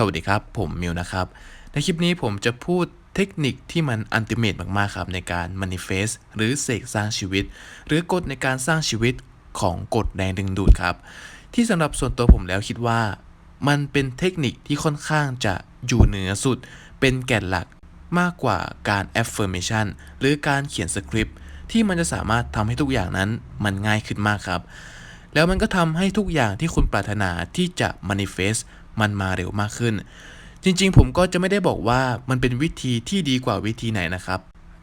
สวัสดีครับ ผมมิวนะครับ ในคลิปนี้ผมจะพูดเทคนิคที่มันอันติเมตมากๆครับในการ manifest หรือเสกสร้างชีวิต หรือกฎในการสร้างชีวิตของกฎแรงดึงดูดครับ ที่สำหรับส่วนตัวผมแล้วคิดว่า มันเป็นเทคนิคที่ค่อนข้างจะอยู่เหนือสุด เป็นแก่นหลักมากกว่าการ affirmation หรือการเขียนสคริปต์ที่มันจะสามารถทำให้ทุกอย่างนั้นมันง่ายขึ้นมากครับ แล้วมันก็ทำให้ทุกอย่างที่คุณปรารถนาที่จะ manifest มันมาเร็วมากขึ้น จริงๆ ผมก็จะไม่ได้บอกว่ามันเป็นวิธีที่ดีกว่าวิธีไหนนะครับ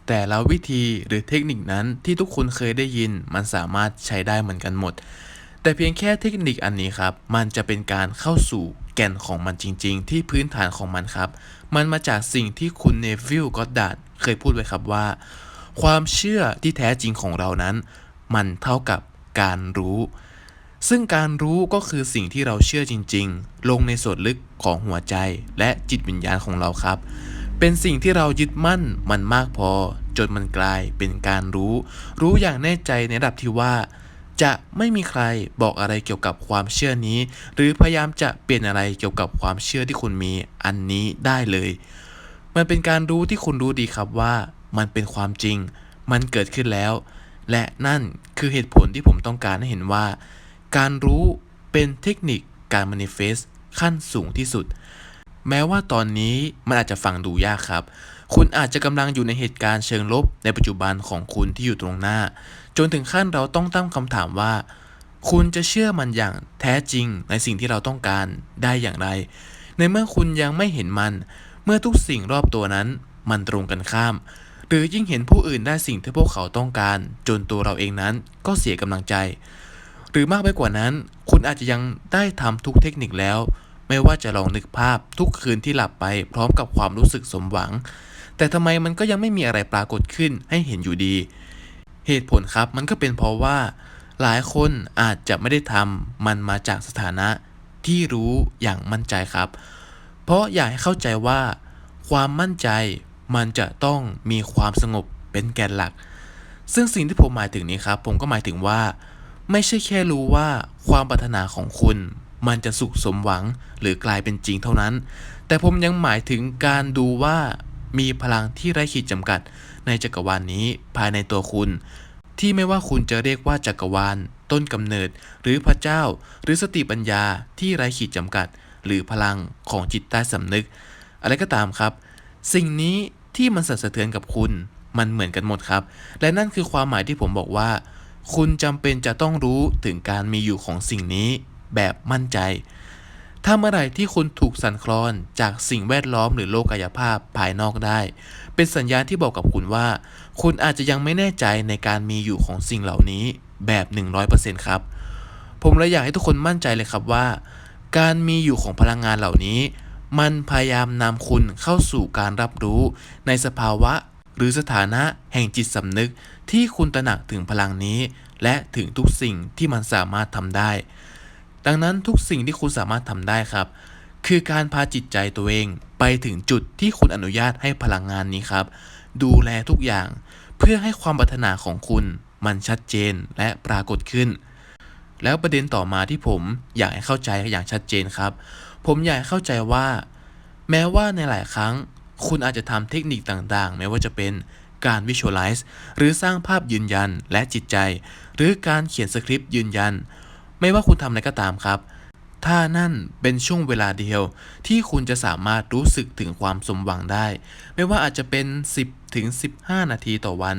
แต่ละวิธีหรือเทคนิคนั้นที่ทุกคนเคยได้ยินมันสามารถใช้ได้เหมือนกันหมด แต่เพียงแค่เทคนิคอันนี้ครับ มันจะเป็นการเข้าสู่แก่นของมันจริง ๆ ที่พื้นฐานของมันครับ มันมาจากสิ่งที่คุณเนวิลก็อดดาร์ดเคยพูดไว้ครับว่า ความเชื่อที่แท้จริงของเรานั้น มันเท่ากับการรู้ ซึ่งการรู้ก็คือสิ่งที่เราเชื่อจริง ๆ ลงในส่วนลึกของหัวใจและจิตวิญญาณของเราครับ เป็นสิ่งที่เรายึดมั่นมันมากพอ จนมันกลายเป็นการรู้ รู้อย่างแน่ใจในระดับที่ว่า จะไม่มีใครบอกอะไรเกี่ยวกับความเชื่อนี้ หรือพยายามจะเปลี่ยนอะไรเกี่ยวกับความเชื่อที่คุณมีอันนี้ได้เลย มันเป็นการรู้ที่คุณรู้ดีครับว่า มันเป็นความจริง มันเกิดขึ้นแล้ว และนั่นคือเหตุผลที่ผมต้องการให้เห็นว่า การรู้เป็นเทคนิคการ manifest ขั้นสูงที่สุด แม้ว่าตอนนี้มันอาจจะฟังดูยากครับ คุณอาจจะกำลังอยู่ในเหตุการณ์เชิงลบในปัจจุบันของคุณที่อยู่ตรงหน้า จนถึงขั้นเราต้องตั้งคำถามว่า คุณจะเชื่อมันอย่างแท้จริงในสิ่งที่เราต้องการได้อย่างไร ในเมื่อคุณยังไม่เห็นมัน เมื่อทุกสิ่งรอบตัวนั้น มันตรงกันข้าม หรือยิ่งเห็นผู้อื่นได้สิ่งที่พวกเขาต้องการ จนตัวเราเองนั้นก็เสียกำลังใจ หรือมากไปกว่านั้น คุณอาจจะยังได้ทำทุกเทคนิคแล้ว ไม่ว่าจะลองนึกภาพทุกคืนที่หลับไปพร้อมกับความรู้สึกสมหวัง แต่ทำไมมันก็ยังไม่มีอะไรปรากฏขึ้นให้เห็นอยู่ดี เหตุผลครับมันก็เป็นเพราะว่า หลายคนอาจจะไม่ได้ทำมันมาจากสถานะที่รู้อย่างมั่นใจครับ เพราะอยากให้เข้าใจว่า ความมั่นใจมันจะต้องมีความสงบเป็นแกนหลัก ซึ่งสิ่งที่ผมหมายถึงนี้ครับ ผมก็หมายถึงว่า ไม่ใช่แค่รู้ว่าความปรารถนาของคุณ มันจะสุขสมหวังหรือกลายเป็นจริงเท่านั้น แต่ผมยังหมายถึงการดูว่ามีพลังที่ไร้ขีดจำกัด ในจักรวาลนนี้ภายในตัวคุณ ที่ไม่ว่าคุณจะเรียกว่าจักรวาล ต้นกำเนิด หรือพระเจ้า หรือสติปัญญาที่ไร้ขีดจำกัด หรือพลังของจิตใต้สำนึก อะไรก็ตามครับ สิ่งนี้ที่มันสั่นสะเทือนกับคุณ มันเหมือนกันหมดครับ และนั่นคือความหมายที่ผมบอกว่า คุณจำเป็นจะต้องรู้ถึงการมีอยู่ของสิ่งนี้แบบมั่นใจ ถ้าเมื่อไหร่ที่คุณถูกสั่นคลอนจากสิ่งแวดล้อมหรือโลกกายภาพภายนอกได้ เป็นสัญญาณที่บอกกับคุณว่า คุณอาจจะยังไม่แน่ใจในการมีอยู่ของสิ่งเหล่านี้แบบ 100%ครับ ผมเลยอยากให้ทุกคนมั่นใจเลยครับว่า การมีอยู่ของพลังงานเหล่านี้ มันพยายามนำคุณเข้าสู่การรับรู้ในสภาวะ หรือสถานะแห่งจิตสำนึกที่คุณตระหนักถึงพลังนี้ และถึงทุกสิ่งที่มันสามารถทำได้ ดังนั้นทุกสิ่งที่คุณสามารถทำได้ครับ คือการพาจิตใจตัวเองไปถึงจุดที่คุณอนุญาตให้พลังงานนี้ครับ ดูแลทุกอย่าง เพื่อให้ความปรารถนาของคุณมันชัดเจนและปรากฏขึ้น แล้วประเด็นต่อมาที่ผมอยากให้เข้าใจอย่างชัดเจนครับ ผมอยากให้เข้าใจว่า แม้ว่าในหลายครั้ง คุณอาจจะทำเทคนิคต่างๆ ไม่ว่าจะเป็นการ visualize หรือสร้างภาพยืนยันและจิตใจ หรือการเขียนสคริปต์ยืนยัน ไม่ว่าคุณทำอะไรก็ตามครับ ถ้านั่นเป็นช่วงเวลาเดียว ที่คุณจะสามารถรู้สึกถึงความสมหวังได้ ไม่ว่าอาจจะเป็น 10ถึง15 นาทีต่อวัน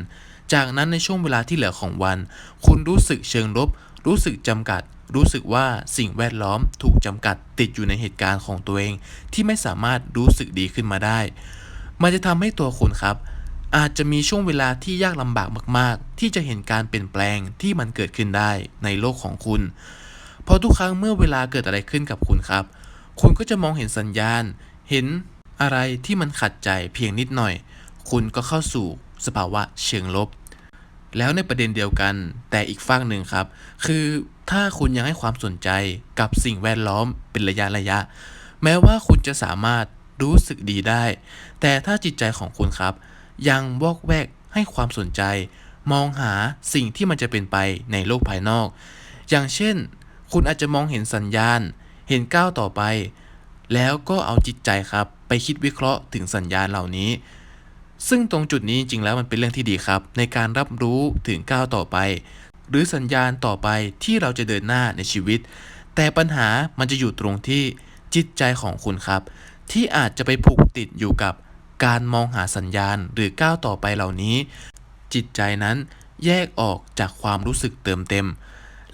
จากนั้นในช่วงเวลาที่เหลือของวัน คุณรู้สึกเชิงลบ รู้สึกจำกัด รู้สึกว่าสิ่งแวดล้อมถูกจำกัดติดอยู่ในเหตุการณ์ของตัวเอง ที่ไม่สามารถรู้สึกดีขึ้นมาได้ มันจะทำให้ตัวคุณครับ อาจจะมีช่วงเวลาที่ยากลำบากมาก ๆ ที่จะเห็นการเปลี่ยนแปลงที่มันเกิดขึ้นได้ในโลกของคุณ เพราะทุกครั้งเมื่อเวลาเกิดอะไรขึ้นกับคุณครับ คุณก็จะมองเห็นสัญญาณ เห็นอะไรที่มันขัดใจเพียงนิดหน่อย คุณก็เข้าสู่สภาวะเชิงลบ แล้วในประเด็นเดียวกันแต่อีกฝั่งหนึ่งครับ คือถ้าคุณยังให้ความสนใจกับสิ่งแวดล้อมเป็นระยะระยะ แม้ว่าคุณจะสามารถรู้สึกดีได้ แต่ถ้าจิตใจของคุณครับ ยังวอกแวกให้ความสนใจ มองหาสิ่งที่มันจะเป็นไปในโลกภายนอก อย่างเช่น คุณอาจจะมองเห็นสัญญาณ เห็นก้าวต่อไป แล้วก็เอาจิตใจครับ ไปคิดวิเคราะห์ถึงสัญญาณเหล่านี้ ซึ่งตรงจุดนี้จริงๆแล้วมันเป็นเรื่องที่ดีครับ ในการรับรู้ถึงก้าวต่อไป หรือสัญญาณต่อไปที่เราจะเดินหน้าในชีวิต แต่ปัญหามันจะอยู่ตรงที่จิตใจของคุณครับ ที่อาจจะไปผูกติดอยู่กับการมองหาสัญญาณหรือก้าวต่อไปเหล่านี้ จิตใจนั้นแยกออกจากความรู้สึกเติมเต็ม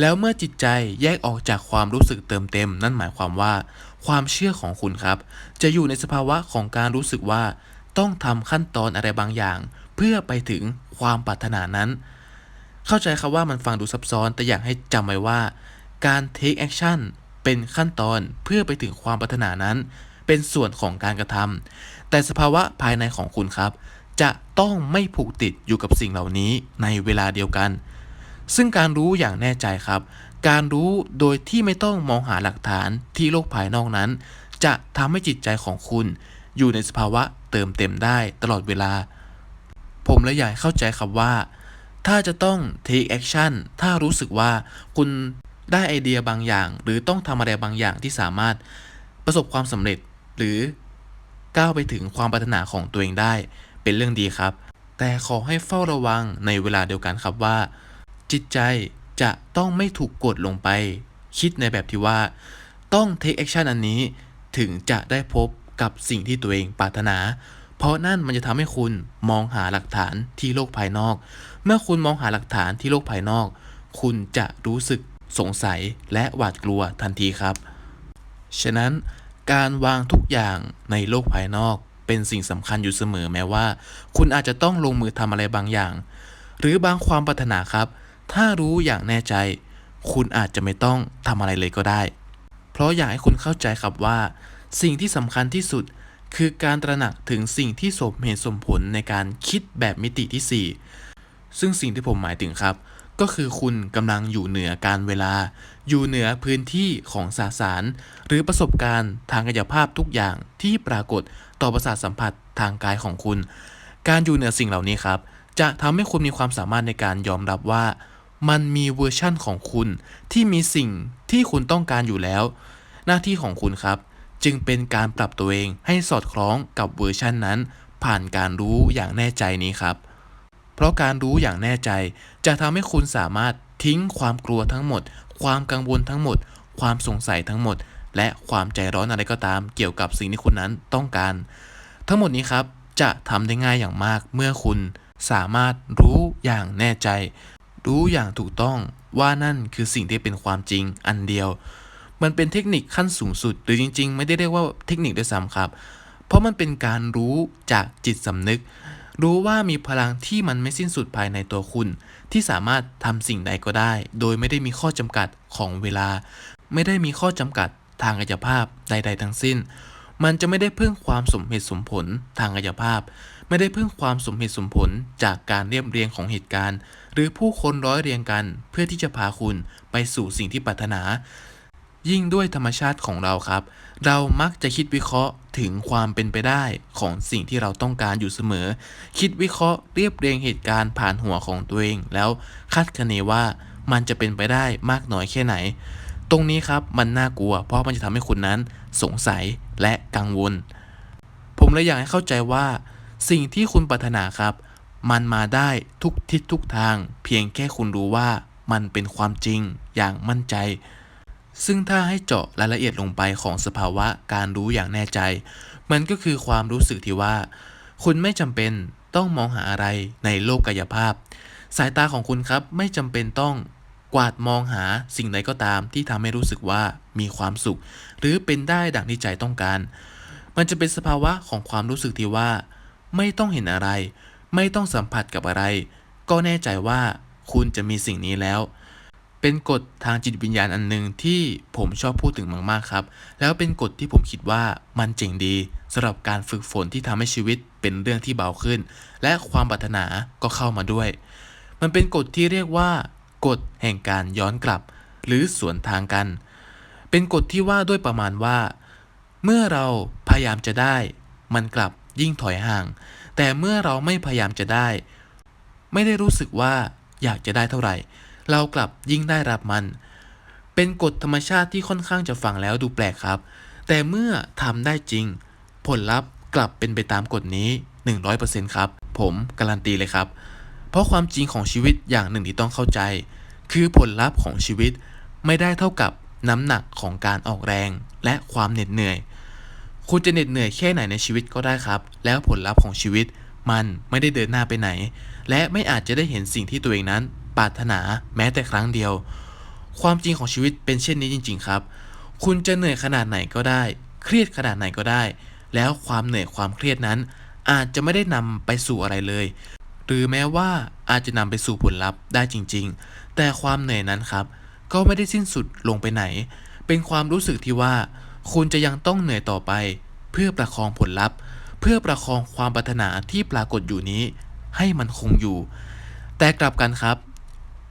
แล้วเมื่อจิตใจแยกออกจากความรู้สึกเติมเต็ม นั่นหมายความว่า ความเชื่อของคุณครับ จะอยู่ในสภาวะของการรู้สึกว่า ต้องทำขั้นตอนอะไรบางอย่าง เพื่อไปถึงความปรารถนานั้น เข้าใจครับว่ามันฟังดูซับซ้อนแต่อยากให้จำไว้ว่า การ take action เป็นขั้นตอนเพื่อไปถึงความปรารถนานั้น เป็นส่วนของการกระทำแต่สภาวะภายในของคุณครับ จะต้องไม่ผูกติดอยู่กับสิ่งเหล่านี้ในเวลาเดียวกัน ซึ่งการรู้อย่างแน่ใจครับ การรู้โดยที่ไม่ต้องมองหาหลักฐานที่โลกภายนอกนั้น จะทำให้จิตใจของคุณ อยู่ในสภาวะเติมเต็มได้ตลอดเวลา ผมเลยอยากเข้าใจครับว่า ถ้าจะต้อง take action ถ้ารู้สึกว่าคุณได้ไอเดียบางอย่าง หรือต้องทำอะไรบางอย่างที่สามารถประสบความสำเร็จหรือก้าวไปถึงความปรารถนาของตัวเองได้ เป็นเรื่องดีครับ แต่ขอให้เฝ้าระวังในเวลาเดียวกันครับว่า จิตใจจะต้องไม่ถูกกดลงไป คิดในแบบที่ว่า ต้อง take action อันนี้ถึงจะได้พบ กับสิ่งที่ตัวเองปรารถนา เพราะนั่นมันจะทำให้คุณมองหาหลักฐานที่โลกภายนอก เมื่อคุณมองหาหลักฐานที่โลกภายนอก คุณจะรู้สึกสงสัยและหวาดกลัวทันทีครับ ฉะนั้นการวางทุกอย่างในโลกภายนอก เป็นสิ่งสำคัญอยู่เสมอแม้ว่า คุณอาจจะต้องลงมือทำอะไรบางอย่าง หรือบางความปรารถนาครับ ถ้ารู้อย่างแน่ใจ คุณอาจจะไม่ต้องทำอะไรเลยก็ได้ เพราะอยากให้คุณเข้าใจครับว่า สิ่งที่สำคัญที่สุดคือการตระหนักถึงสิ่งที่สมเหตุสมผลในการคิดแบบมิติที่ 4 ซึ่งสิ่งที่ผมหมายถึงครับ ก็คือคุณกำลังอยู่เหนือการเวลา อยู่เหนือพื้นที่ของสาสาร หรือประสบการณ์ทางกายภาพทุกอย่างที่ปรากฏต่อประสาทสัมผัสทางกายของคุณ การอยู่เหนือสิ่งเหล่านี้ครับ จะทำให้คุณมีความสามารถในการยอมรับว่า มันมีเวอร์ชั่นของคุณที่มีสิ่งที่คุณต้องการอยู่แล้ว หน้าที่ของคุณครับ จึงเป็นการปรับตัวเองให้สอดคล้องกับเวอร์ชันนั้น ผ่านการรู้อย่างแน่ใจนี้ครับ เพราะการรู้อย่างแน่ใจ จะทำให้คุณสามารถทิ้งความกลัวทั้งหมด ความกังวลทั้งหมด ความสงสัยทั้งหมด และความใจร้อนอะไรก็ตาม เกี่ยวกับสิ่งที่คุณนั้นต้องการ ทั้งหมดนี้ครับจะทำได้ง่ายอย่างมากเมื่อคุณสามารถรู้อย่างแน่ใจ รู้อย่างถูกต้องว่านั่นคือสิ่งที่เป็นความจริงอันเดียว มันเป็นเทคนิคขั้นสูงสุด หรือจริง ๆ ไม่ได้เรียกว่าเทคนิคด้วยซ้ำครับ เพราะมันเป็นการรู้จากจิตสำนึก รู้ว่ามีพลังที่มันไม่สิ้นสุดภายในตัวคุณ ที่สามารถทำสิ่งใดก็ได้ โดยไม่ได้มีข้อจำกัดของเวลา ไม่ได้มีข้อจำกัดทางกายภาพใด ๆ ทั้งสิ้น มันจะไม่ได้พึ่งความสมเหตุสมผลทางกายภาพ ไม่ได้พึ่งความสมเหตุสมผลจากการเรียบเรียงของเหตุการณ์ หรือผู้คนร้อยเรียงกันเพื่อที่จะพาคุณไปสู่สิ่งที่ปรารถนา ยิ่งด้วยธรรมชาติของเราครับ เรามักจะคิดวิเคราะห์ถึงความเป็นไปได้ของสิ่งที่เราต้องการอยู่เสมอ คิดวิเคราะห์เรียบเรียงเหตุการณ์ผ่านหัวของตัวเอง แล้วคาดคะเนว่ามันจะเป็นไปได้มากน้อยแค่ไหน ตรงนี้ครับมันน่ากลัว เพราะมันจะทำให้คุณนั้นสงสัยและกังวล ผมเลยอยากให้เข้าใจว่า สิ่งที่คุณปรารถนาครับ มันมาได้ทุกทิศทุกทาง เพียงแค่คุณรู้ว่ามันเป็นความจริงอย่างมั่นใจ ซึ่งถ้าให้เจาะรายละเอียดลงไปของสภาวะการรู้อย่างแน่ใจ มันก็คือความรู้สึกที่ว่า คุณไม่จำเป็นต้องมองหาอะไรในโลกกายภาพ สายตาของคุณครับไม่จำเป็นต้องกวาดมองหาสิ่งใดก็ตามที่ทำให้รู้สึกว่ามีความสุข หรือเป็นได้ดังที่ใจต้องการ มันจะเป็นสภาวะของความรู้สึกที่ว่า ไม่ต้องเห็นอะไร ไม่ต้องสัมผัสกับอะไร ก็แน่ใจว่าคุณจะมีสิ่งนี้แล้ว เป็นกฎทางจิตวิญญาณอันหนึ่งที่ผมชอบพูดถึงมากๆครับ แล้วเป็นกฎที่ผมคิดว่ามันเจ๋งดีสำหรับการฝึกฝนที่ทำให้ชีวิตเป็นเรื่องที่เบาขึ้น และความปรารถนาก็เข้ามาด้วย มันเป็นกฎที่เรียกว่ากฎแห่งการย้อนกลับ หรือสวนทางกัน เป็นกฎที่ว่าด้วยประมาณว่า เมื่อเราพยายามจะได้ มันกลับยิ่งถอยห่าง แต่เมื่อเราไม่พยายามจะได้ ไม่ได้รู้สึกว่าอยากจะได้เท่าไหร่ เรากลับยิ่งได้รับมัน เป็นกฎธรรมชาติที่ค่อนข้างจะฟังแล้วดูแปลกครับ แต่เมื่อทำได้จริง ผลลัพธ์กลับเป็นไปตามกฎนี้ 100%ครับ ผมการันตีเลยครับ เพราะความจริงของชีวิตอย่างหนึ่งที่ต้องเข้าใจ คือผลลัพธ์ของชีวิตไม่ได้เท่ากับน้ำหนักของการออกแรงและความเหน็ดเหนื่อย คุณจะเหน็ดเหนื่อยแค่ไหนในชีวิตก็ได้ครับ แล้วผลลัพธ์ของชีวิตมันไม่ได้เดินหน้าไปไหน และไม่อาจจะได้เห็นสิ่งที่ตัวเองนั้น ปรารถนาแม้แต่ครั้งเดียว ความจริงของชีวิตเป็นเช่นนี้จริง ๆ ครับ คุณจะเหนื่อยขนาดไหนก็ได้ เครียดขนาดไหนก็ได้ แล้วความเหนื่อยความเครียดนั้น อาจจะไม่ได้นำไปสู่อะไรเลย หรือแม้ว่าอาจจะนำไปสู่ผลลัพธ์ได้จริง ๆ แต่ความเหนื่อยนั้นครับ ก็ไม่ได้สิ้นสุดลงไปไหน เป็นความรู้สึกที่ว่า คุณจะยังต้องเหนื่อยต่อไป เพื่อประคองผลลัพธ์ เพื่อประคองความปรารถนาที่ปรากฏอยู่นี้ให้มันคงอยู่ แต่กลับกันครับ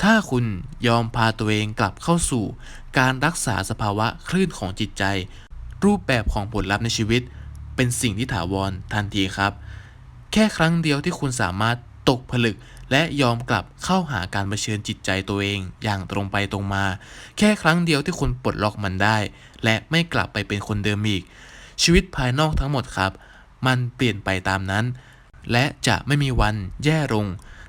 ถ้าคุณยอมพาตัวเองกลับเข้าสู่ การรักษาสภาวะคลื่นของจิตใจ รูปแบบของผลลัพธ์ในชีวิต เป็นสิ่งที่ถาวรทันทีครับ แค่ครั้งเดียวที่คุณสามารถตกผลึกและยอมกลับเข้าหาการเผชิญจิตใจตัวเองอย่างตรงไปตรงมา แค่ครั้งเดียวที่คุณปลดล็อกมันได้ และไม่กลับไปเป็นคนเดิมอีก ชีวิตภายนอกทั้งหมดครับ มันเปลี่ยนไปตามนั้น และจะไม่มีวันแย่ลง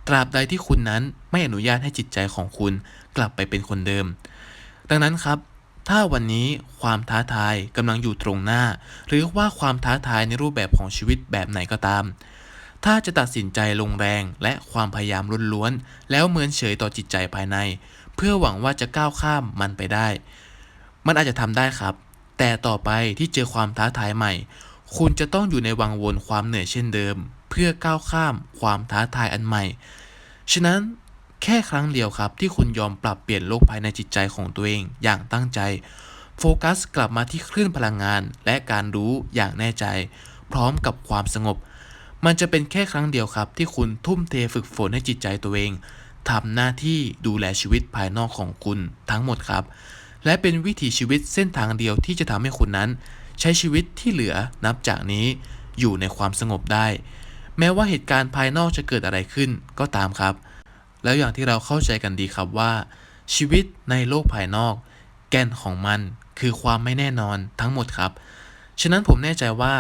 ตราบใดที่คุณนั้น ไม่อนุญาตให้จิตใจของคุณกลับไปเป็นคนเดิม ดังนั้นครับ ถ้าวันนี้ความท้าทายกำลังอยู่ตรงหน้า หรือว่าความท้าทายในรูปแบบของชีวิตแบบไหนก็ตาม ถ้าจะตัดสินใจลงแรงและความพยายามล้วนๆแล้วเหมือนเฉยต่อจิตใจภายใน เพื่อหวังว่าจะก้าวข้ามมันไปได้ มันอาจจะทำได้ครับ แต่ต่อไปที่เจอความท้าทายใหม่ คุณจะต้องอยู่ในวังวนความเหนื่อยเช่นเดิม เพื่อก้าวข้ามความท้าทายอันใหม่ฉะนั้น แค่ครั้งเดียวครับ ที่คุณยอมปรับเปลี่ยนโลกภายในจิตใจของตัวเองอย่างตั้งใจ โฟกัสกลับมาที่คลื่นพลังงาน และการรู้อย่างแน่ใจ พร้อมกับความสงบ มันจะเป็นแค่ครั้งเดียวครับ ที่คุณทุ่มเทฝึกฝนให้จิตใจตัวเองทำหน้าที่ดูแลชีวิตภายนอกของคุณทั้งหมดครับ และเป็นวิถีชีวิตเส้นทางเดียวที่จะทำให้คุณนั้น ใช้ชีวิตที่เหลือนับจากนี้อยู่ในความสงบได้ แม้ว่าเหตุการณ์ภายนอกจะเกิดอะไรขึ้นก็ตามครับ แล้วอย่างที่เราเข้าใจกันดีครับว่า ชีวิตในโลกภายนอก แก่นของมันคือความไม่แน่นอนทั้งหมดครับ ฉะนั้นผมแน่ใจว่า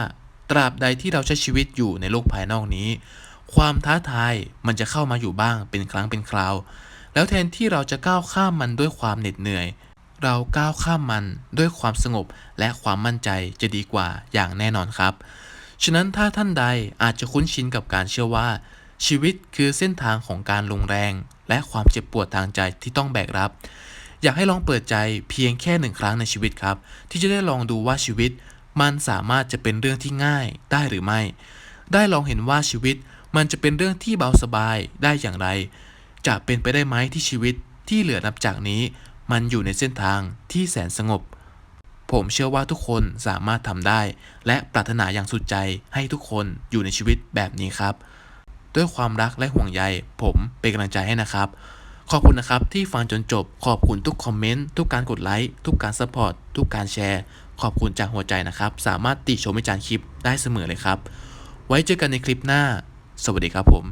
ตราบใดที่เราใช้ชีวิตอยู่ในโลกภายนอกนี้ ความท้าทายมันจะเข้ามาอยู่บ้างเป็นครั้งเป็นคราว แล้วแทนที่เราจะก้าวข้ามมันด้วยความเหน็ดเหนื่อย เราก้าวข้ามมันด้วยความสงบและความมั่นใจจะดีกว่าอย่างแน่นอนครับ ฉะนั้นถ้าท่านใดอาจจะคุ้นชินกับการเชื่อว่า ชีวิตคือเส้นทางของการลงแรง และความเจ็บปวดทางใจที่ต้องแบกรับ อยากให้ลองเปิดใจเพียงแค่หนึ่งครั้งในชีวิตครับ ที่จะได้ลองดูว่าชีวิต มันสามารถจะเป็นเรื่องที่ง่ายได้หรือไม่ ได้ลองเห็นว่าชีวิตมันจะเป็นเรื่องที่เบาสบายได้อย่างไร จะเป็นไปได้ไหมที่ชีวิตที่เหลือนับจากนี้ มันอยู่ในเส้นทางที่แสนสงบ ผมเชื่อว่าทุกคนสามารถทำได้ และปรารถนาอย่างสุดใจให้ทุกคนอยู่ในชีวิตแบบนี้ครับ ด้วยความรักและห่วงใย ผมเป็นกำลังใจให้นะครับ ขอบคุณนะครับที่ฟังจนจบ ขอบคุณทุกคอมเมนต์ ทุกการกดไลค์ ทุกการซัพพอร์ต ทุกการแชร์ ขอบคุณจากหัวใจนะครับ สามารถติชมอาจารย์คลิปได้เสมอเลยครับ ไว้เจอกันในคลิปหน้า สวัสดีครับผม